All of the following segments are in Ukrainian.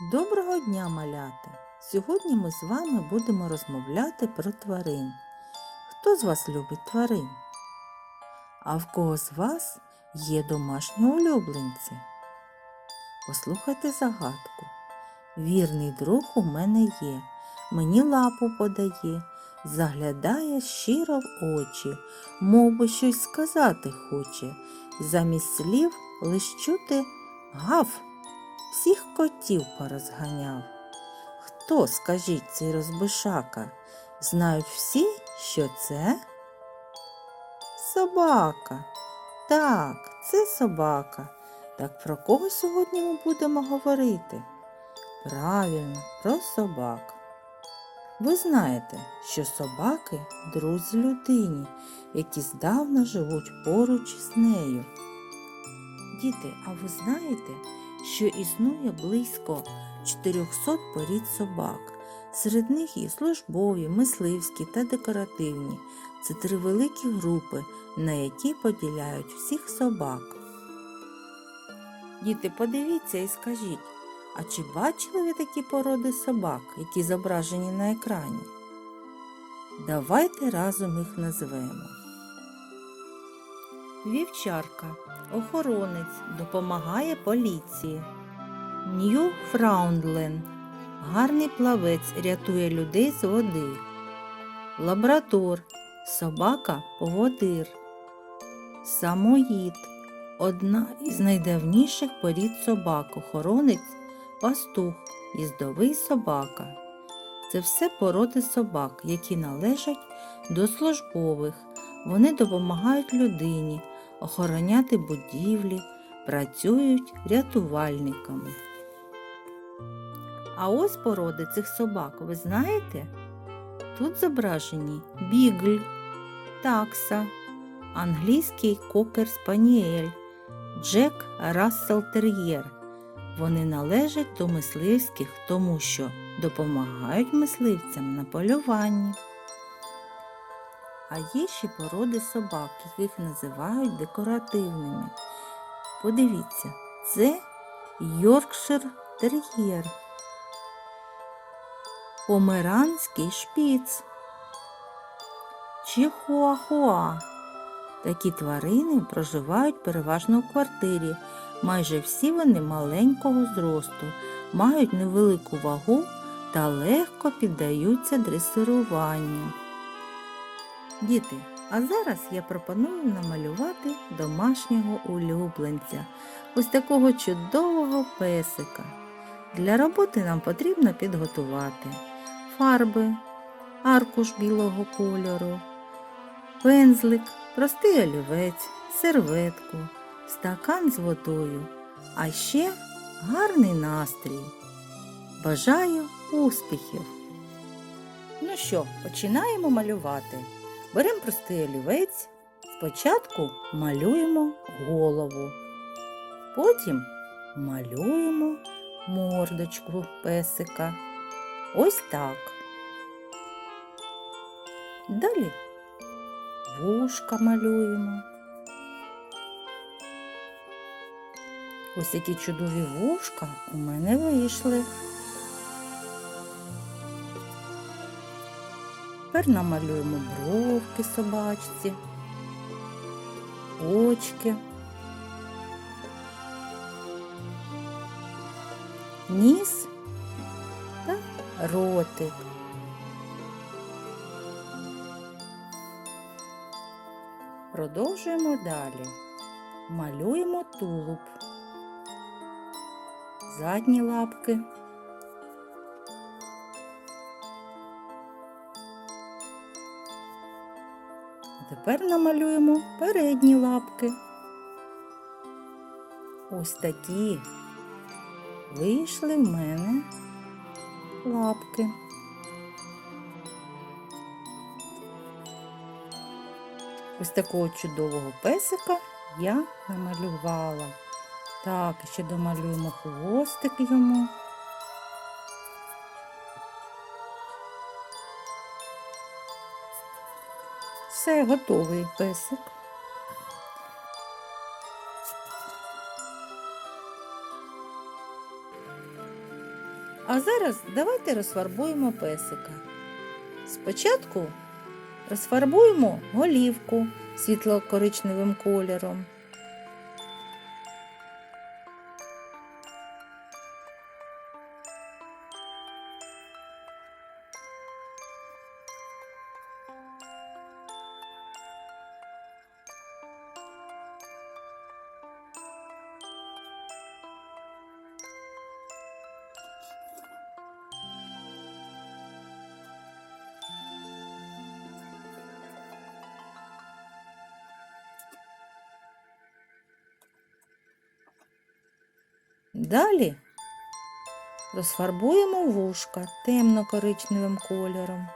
Доброго дня, малята! Сьогодні ми з вами будемо розмовляти про тварин. Хто з вас любить тварин? А в кого з вас є домашні улюбленці? Послухайте загадку. Вірний друг у мене є, мені лапу подає, заглядає щиро в очі, мов би щось сказати хоче. Замість слів лиш чути гав всіх котів порозганяв. Хто, скажіть, цей розбишака? Знають всі, що це? Собака. Так, це собака. Так про кого сьогодні ми будемо говорити? Правильно, про собак. Ви знаєте, що собаки друзі людині, які здавна живуть поруч з нею. Діти, а ви знаєте, що існує близько 400 порід собак. Серед них є службові, мисливські та декоративні. Це три великі групи, на які поділяють всіх собак. Діти, подивіться і скажіть, а чи бачили ви такі породи собак, які зображені на екрані? Давайте разом їх назвемо. Вівчарка, охоронець, допомагає поліції. Ньюфраундленд гарний плавець рятує людей з води. Лабрадор собака поводир. Самоїд одна із найдавніших порід собак, охоронець, пастух, їздовий собака. Це все породи собак, які належать до службових. Вони допомагають людині охороняти будівлі, працюють рятувальниками. А ось породи цих собак, ви знаєте? Тут зображені бігль, такса, англійський кокер спаніель, Джек Рассел Тер'єр. Вони належать до мисливських, тому що допомагають мисливцям на полюванні. А є ще породи собак, яких називають декоративними. Подивіться, це Йоркшир тер'єр, померанський шпіц, чихуахуа. Такі тварини проживають переважно в квартирі. Майже всі вони маленького зросту, мають невелику вагу та легко піддаються дресируванню. Діти, а зараз я пропоную намалювати домашнього улюбленця, ось такого чудового песика. Для роботи нам потрібно підготувати фарби, аркуш білого кольору, пензлик, простий олівець, серветку, стакан з водою, а ще гарний настрій. Бажаю успіхів! Ну що, починаємо малювати. Беремо простий олівець. Спочатку малюємо голову. Потім малюємо мордочку песика. Ось так. Далі вушка малюємо. Ось які чудові вушка у мене вийшли. Тепер намалюємо бровки собачці, очки, ніс та ротик. Продовжуємо далі. Малюємо тулуб, задні лапки. Тепер намалюємо передні лапки. Ось такі вийшли в мене лапки. Ось такого чудового песика я намалювала. Так, ще домалюємо хвостик йому. Все, готовий песик. А зараз давайте розфарбуємо песика. Спочатку розфарбуємо голівку світло-коричневим кольором. Далі розфарбуємо вушка темно-коричневим кольором.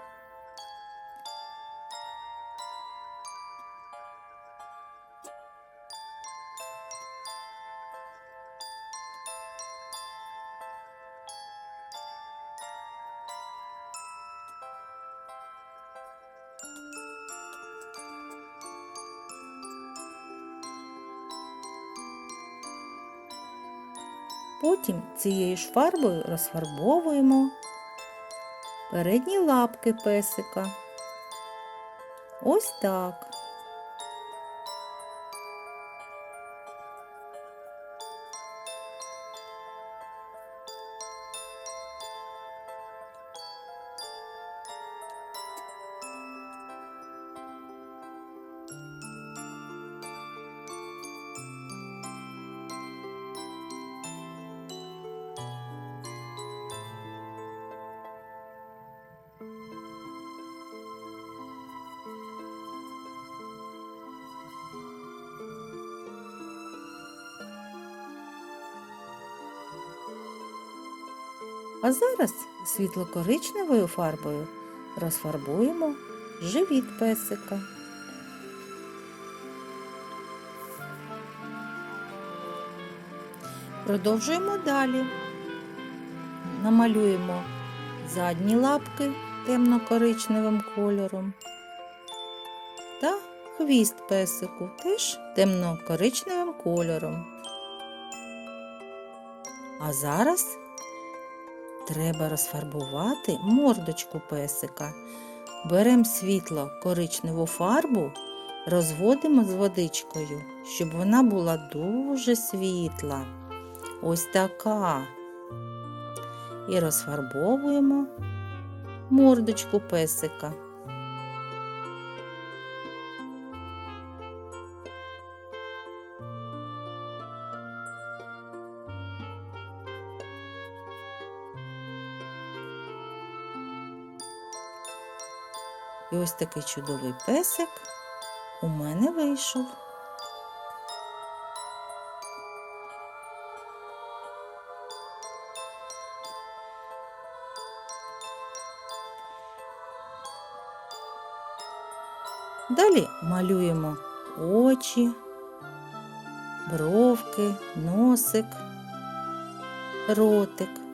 Потім цією ж фарбою розфарбовуємо передні лапки песика. Ось так. А зараз світло-коричневою фарбою розфарбуємо живіт песика. Продовжуємо далі. Намалюємо задні лапки темно-коричневим кольором та хвіст песику теж темно-коричневим кольором. А зараз Треба розфарбувати мордочку песика. Беремо світло коричневу фарбу, розводимо з водичкою, щоб вона була дуже світла. Ось така. І розфарбовуємо мордочку песика. І ось такий чудовий песик у мене вийшов. Далі малюємо очі, бровки, носик, ротик.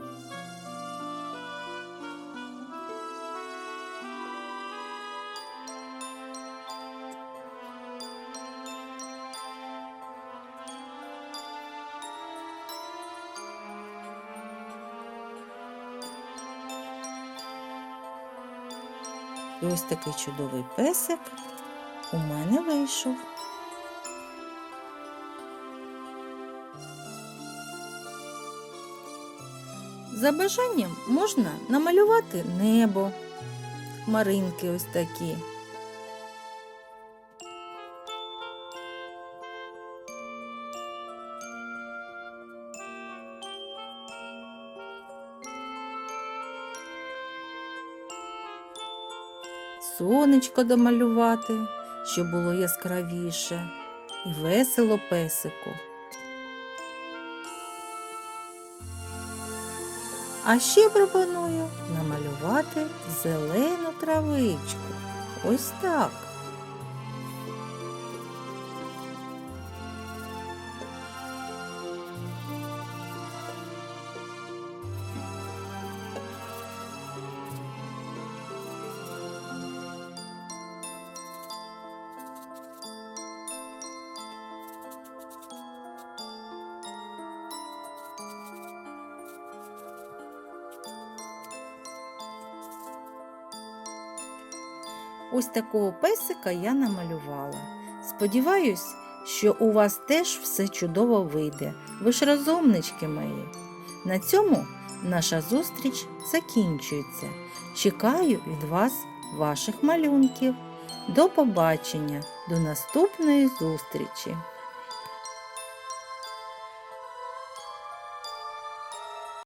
І ось такий чудовий песик у мене вийшов. За бажанням можна намалювати небо, маринки ось такі. Сонечко домалювати, щоб було яскравіше, і весело песику. А ще пропоную намалювати зелену травичку. Ось так. Ось такого песика я намалювала. Сподіваюсь, що у вас теж все чудово вийде. Ви ж розумнички мої. На цьому наша зустріч закінчується. Чекаю від вас ваших малюнків. До побачення, до наступної зустрічі!